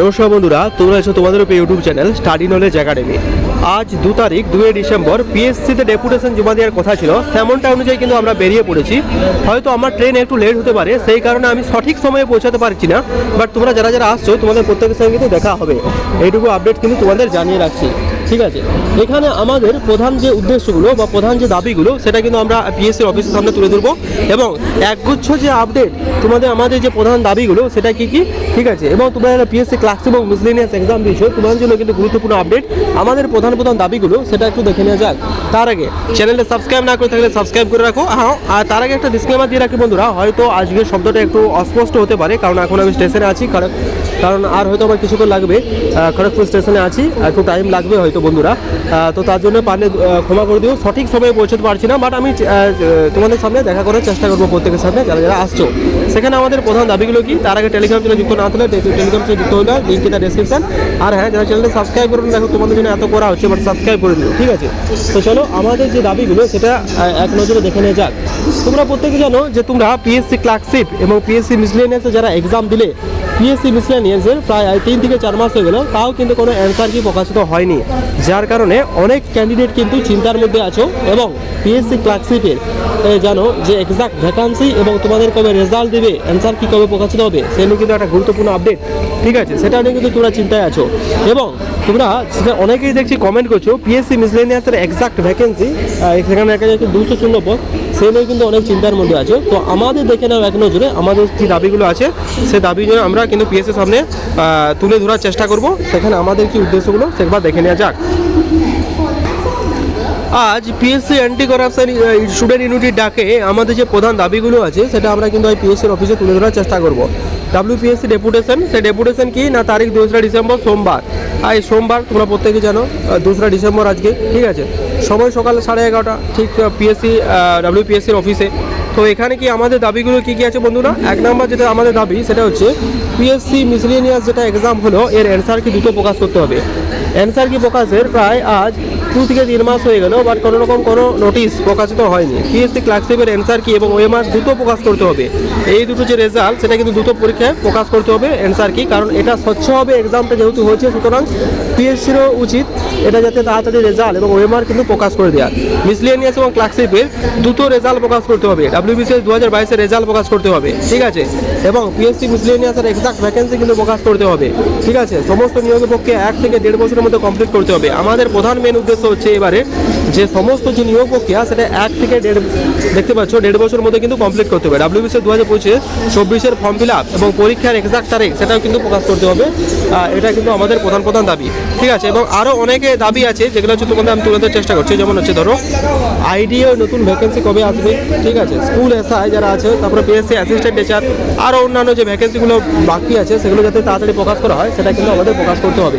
নমস্কার বন্ধুরা, তোমরা এসো তোমাদের উপর YouTube channel study knowledge academy আজ দু তারিখ, দুই ডিসেম্বর পিএসসিতে ডেপুটেশন জমা দেওয়ার কথা ছিল। তেমনটা অনুযায়ী কিন্তু আমরা বেরিয়ে পড়েছি। হয়তো আমার ট্রেন একটু লেট হতে পারে, সেই কারণে আমি সঠিক সময়ে পৌঁছাতে পারছি না। বাট তোমরা যারা যারা আসছো, তোমাদের প্রত্যেকের সঙ্গে কিন্তু দেখা হবে। এইটুকু আপডেট কিন্তু তোমাদের জানিয়ে রাখছি। ঠিক আছে। এখানে আমাদের প্রধান যে উদ্দেশ্যগুলো বা প্রধান যে দাবিগুলো, সেটা কিন্তু আমরা পিএসসির অফিসের সামনে তুলে ধরবো। এবং একগুচ্ছ যে আপডেট তোমাদের আমাদের যে প্রধান দাবিগুলো, সেটা কি কি? ঠিক আছে। এবং তোমরা যারা পিএসসি ক্লাস এবং মিসলেনিয়াস এক্সাম দিয়েছ, তোমাদের জন্য কিন্তু গুরুত্বপূর্ণ আপডেট আমাদের প্রধান প্রধান দাবিগুলো, সেটা একটু দেখে নেওয়া যাক। তার আগে চ্যানেলটা সাবস্ক্রাইব না করে থাকলে সাবস্ক্রাইব করে রাখো। হ্যাঁ আর তার আগে একটা ডিসক্লেমার দিয়ে রাখি বন্ধুরা, হয়তো আজকের শব্দটা একটু অস্পষ্ট হতে পারে, কারণ এখন আমি স্টেশনে আছি, কারণ আর হয়তো আমার কিছুক্ষণ লাগবে। খড়গপুর স্টেশনে আছি একটু টাইম লাগবে হয়তো বন্ধুরা তো তার জন্য পারলে ক্ষমা করে দিও। সঠিক সময়ে পৌঁছতে পারছি না বাট আমি তোমাদের সামনে দেখা করার চেষ্টা করব প্রত্যেকের সামনে, যারা যারা আসছো। সেখানে আমাদের প্রধান দাবিগুলো কি? তার আগে টেলিগ্রাম চ্যানেল যুক্ত না হলে টেলিগ্রাম চ্যানেল যুক্ত হলে লিঙ্ক তার ডেসক্রিপশন আর হ্যাঁ যারা চ্যানেলটা সাবস্ক্রাইব করুন দেখো তোমাদের জন্য এত করা হচ্ছে বাট সাবস্ক্রাইব করে দিও ঠিক আছে? তো চলো, আমাদের যে দাবিগুলো, সেটা এক নজরে দেখে নিয়ে যাক। তোমরা প্রত্যেকে জানো যে তোমরা পিএসসি ক্লার্কশিপ এবং পিএসসি মিসলেনিয়াসে যারা এক্সাম দিলে পিএসসি মিসলেনিয়াসের প্রায় তিন থেকে চার মাস হয়ে গেল। তাও কিন্তু কোনো অ্যান্সার কি প্রকাশিত হয়নি। যার কারণে অনেক ক্যান্ডিডেট কিন্তু চিন্তার মধ্যে আছো এবং পিএসসি ক্লার্কশিপের জানো যে এক্সাক্ট ভ্যাকান্সি এবং তোমাদের কবে রেজাল্ট দেবে অ্যান্সার কী কবে প্রকাশিত হবে সে নিয়ে কিন্তু একটা গুরুত্বপূর্ণ আপডেট ঠিক আছে? সেটা নিয়ে কিন্তু তোমরা চিন্তায় আছো। এবং তোমরা সেটা অনেকেই দেখছি কমেন্ট করছ পিএসসি মিসলেনিয়াসের এক্সাক্ট ভ্যাকেন্সি সেখানে দেখা যাচ্ছে দুশো শূন্য পদ সে নিয়ে কিন্তু অনেক চিন্তার মধ্যে আছো। তো আমাদের দেখে নাও এক নজরে, আমাদের যে দাবিগুলো আছে সে দাবিগুলো আমরা কিন্তু পিএসসির সামনে তুলে ধরার চেষ্টা করব। সেখানে আমাদের কি উদ্দেশ্যগুলো সেবার দেখে নেওয়া যাক। আজ পিএসসি অ্যান্টি করাপশন স্টুডেন্ট ইউনিটির ডাকে। আমাদের যে প্রধান দাবিগুলো আছে, সেটা আমরা কিন্তু ওই পিএসসির অফিসে তুলে ধরার চেষ্টা করব। ডাব্লিউপিএসসি ডেপুটেশন সেই ডেপুটেশন কি? না, তারিখ দোসরা ডিসেম্বর, সোমবার। আর সোমবার, তোমরা প্রত্যেকে জানো দোসরা ডিসেম্বর আজকে, ঠিক আছে? সময় সকাল সাড়ে এগারোটা, ঠিক পিএসসি ডাব্লিউপিএসসির অফিসে তো এখানে কি আমাদের দাবিগুলো কি কি আছে বন্ধুরা? এক নম্বর যেটা আমাদের দাবি, সেটা হচ্ছে পিএসসি মিসলেনিয়াস যেটা এক্সাম হলো, এর অ্যান্সার কি দ্রুত প্রকাশ করতে হবে? অ্যান্সার কি প্রকাশের? প্রায় আজ দু থেকে তিন মাস হয়ে গেল বাট কোনো রকম কোনো নোটিশ প্রকাশিত হয়নি। পিএসসি ক্লার্কশিপের অ্যান্সার কি এবং ওএমআর দ্রুত প্রকাশ করতে হবে? এই দুটো যে রেজাল্ট সেটা কিন্তু দ্রুত পরীক্ষায় প্রকাশ করতে হবে অ্যান্সার কি, কারণ এটা স্বচ্ছ হবে এক্সামটা যেহেতু হয়েছে, সুতরাং পিএসসিরও উচিত এটা যাতে তাড়াতাড়ি রেজাল্ট এবং ওএমআর কিন্তু প্রকাশ করে দেওয়া মিসলিয়ানিয়াস এবং ক্লার্কশিপের দ্রুত রেজাল্ট প্রকাশ করতে হবে। ডাব্লিউবিসিএস দু হাজার বাইশের রেজাল্ট প্রকাশ করতে হবে, ঠিক আছে? এবং পিএসসি মিসলিয়ানিয়াসের এক্সাক্ট ভ্যাকেন্সি কিন্তু প্রকাশ করতে হবে, ঠিক আছে? সমস্ত নিয়োগের পক্ষে এক থেকে দেড় বছরের মধ্যে কমপ্লিট করতে হবে। আমাদের প্রধান মেন উদ্দেশ্য হচ্ছে এবারে যে সমস্ত যে নিয়োগ প্রক্রিয়া, সেটা এক থেকে দেড়, দেখতে পাচ্ছ, দেড় বছরের মধ্যে কিন্তু কমপ্লিট করতে হবে। ডাব্লিউবিসি দু হাজার পঁচিশে, চব্বিশের ফর্ম ফিল আপ এবং পরীক্ষার এক্সাক্ট তারিখ, সেটাও কিন্তু প্রকাশ করতে হবে। এটা কিন্তু আমাদের প্রধান প্রধান দাবি। ঠিক আছে? এবং আরও অনেকে দাবি আছে, যেগুলো হচ্ছে তোমাদের আমি তুলে ধরার চেষ্টা করছি। যেমন হচ্ছে ধরো আইডিও নতুন ভ্যাকেন্সি কবে আসবে? ঠিক আছে? স্কুল এসআই যারা আছে, তারপরে পিএসসি অ্যাসিস্ট্যান্ট টিচার আরও অন্যান্য যে ভ্যাকেন্সিগুলো বাকি আছে, সেগুলো যাতে তাড়াতাড়ি প্রকাশ করা হয়, সেটা কিন্তু আমাদের প্রকাশ করতে হবে।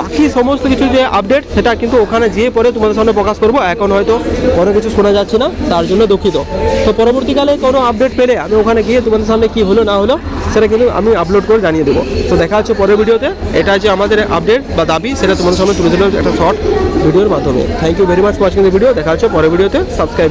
বাকি সমস্ত কিছু যে আপডেট সেটা কিন্তু ওখানে যেয়ে পরে তোমাদের সামনে প্রকাশ করব। এখন হয়তো কোনো কিছু শোনা যাচ্ছে না, তার জন্য দুঃখিত। তো পরবর্তীকালে কোনো আপডেট পেলে আমি ওখানে গিয়ে তোমাদের সামনে কি হলো, না হলো, সেটা কিন্তু আমি আপলোড করে জানিয়ে দেবো। তো দেখা হচ্ছে পরের ভিডিওতে। এটা যে আমাদের আপডেট বা দাবি, সেটা তোমাদের সামনে তুলে দিলাম একটা শর্ট ভিডিওর মাধ্যমে। Thank you very much watching the video দেখা হচ্ছে পরের ভিডিওতে। সাবস্ক্রাইব